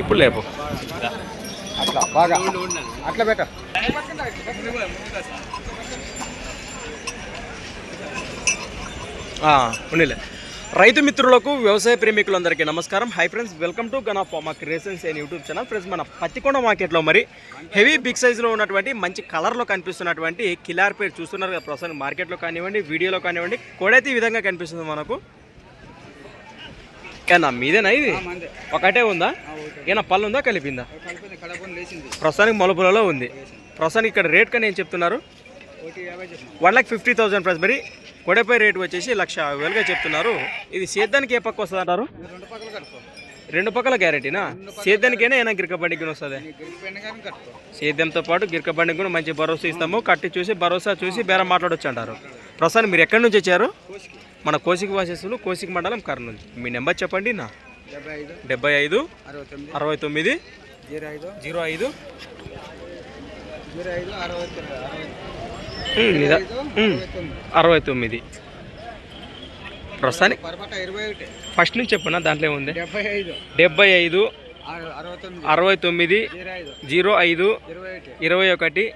ఇప్పుడు లేపు. అట్లా బాగా. అట్లా పెట్ట. ఉండిలే. రైతు మిత్రులకు వ్యవసాయ ప్రేమికులందరికీ నమస్కారం. Hi friends welcome to gun of మా creations and YouTube channel friends మన పత్తికొండ మార్కెట్లో మరి హెవీ బిగ్ సైజులో ఉన్నటువంటి మంచి కలర్లో కనిపిస్తున్నటువంటి కిలార్ పేరు చూస్తున్నారు కదా ప్రస్తుతం మార్కెట్లో కానివ్వండి వీడియోలో కానివ్వండి కొడైతే ఈ విధంగా కనిపిస్తుంది మనకు. ఏనా మీదేనా ఇది? ఒకటే ఉందా. ఏనా పళ్ళు ఉందా కలిపిందా? ప్రస్తుతానికి మలుపులలో ఉంది. ప్రస్తుతానికి ఇక్కడ రేట్ కానీ ఏం చెప్తున్నారు? One lakh fifty thousand price మరి కొడపై రేట్ వచ్చేసి లక్ష వేలుగా చెప్తున్నారు. ఇది సేద్యానికి ఏ పక్క వస్తుంది అంటారు? రెండు పక్కలు గ్యారెంటీనా? సేద్యానికైనా ఏమైనా గిరక బండికి వస్తుంది? సేద్యంతో పాటు గిరక బండికి కూడా మంచి భరోసా ఇస్తాము. కట్టి చూసి భరోసా చూసి బేరం మాట్లాడొచ్చు అంటారు. ప్రస్తుతానికి మీరు ఎక్కడి నుంచి వచ్చారు? మన కోసిక వాసేసులు కోసిక మండలం కర్నూలు. మీ నెంబర్ చెప్పండి నా. డెబ్బై ఐదు అరవై తొమ్మిది జీరో ఐదు. అరవై తొమ్మిది. ప్రస్తుతానికి ఫస్ట్ నుంచి చెప్పనా దాంట్లో ఏముంది? డెబ్బై ఐదు అరవై తొమ్మిది జీరో ఐదు ఇరవై ఒకటి.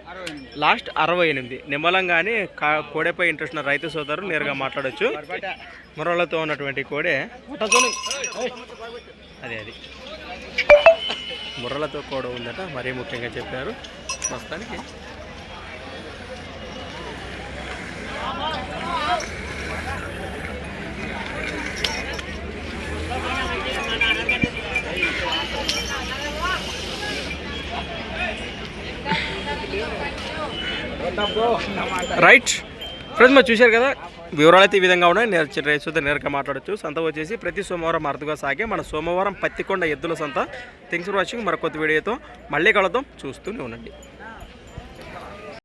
లాస్ట్ అరవై ఎనిమిది. నిమ్మలంగానే కా- కోడెపై ఇంట్రెస్ట్ ఉన్న రైతు సోదరు నేరుగా మాట్లాడొచ్చు. మురళతో ఉన్నటువంటి కోడే. అదే అది. ముర్రలతో కూడా ఉందట మరీ ముఖ్యంగా చెప్పారు. ప్రస్తుతానికి రైట్. ఫ్రెండ్స్ మరి చూశారు కదా? వివరాలు అయితే ఈ విధంగా ఉన్నాయి. నేర్చు రైతుతో నేరుగా మాట్లాడొచ్చు. సంత వచ్చేసి ప్రతి సోమవారం అరుదుగా సాగే మన సోమవారం పత్తికొండ ఎద్దుల సంత. థింగ్స్ ఫర్ వాచింగ్ మరొక వీడియోతో మళ్ళీ కలుద్దాం. చూస్తూనే ఉండండి.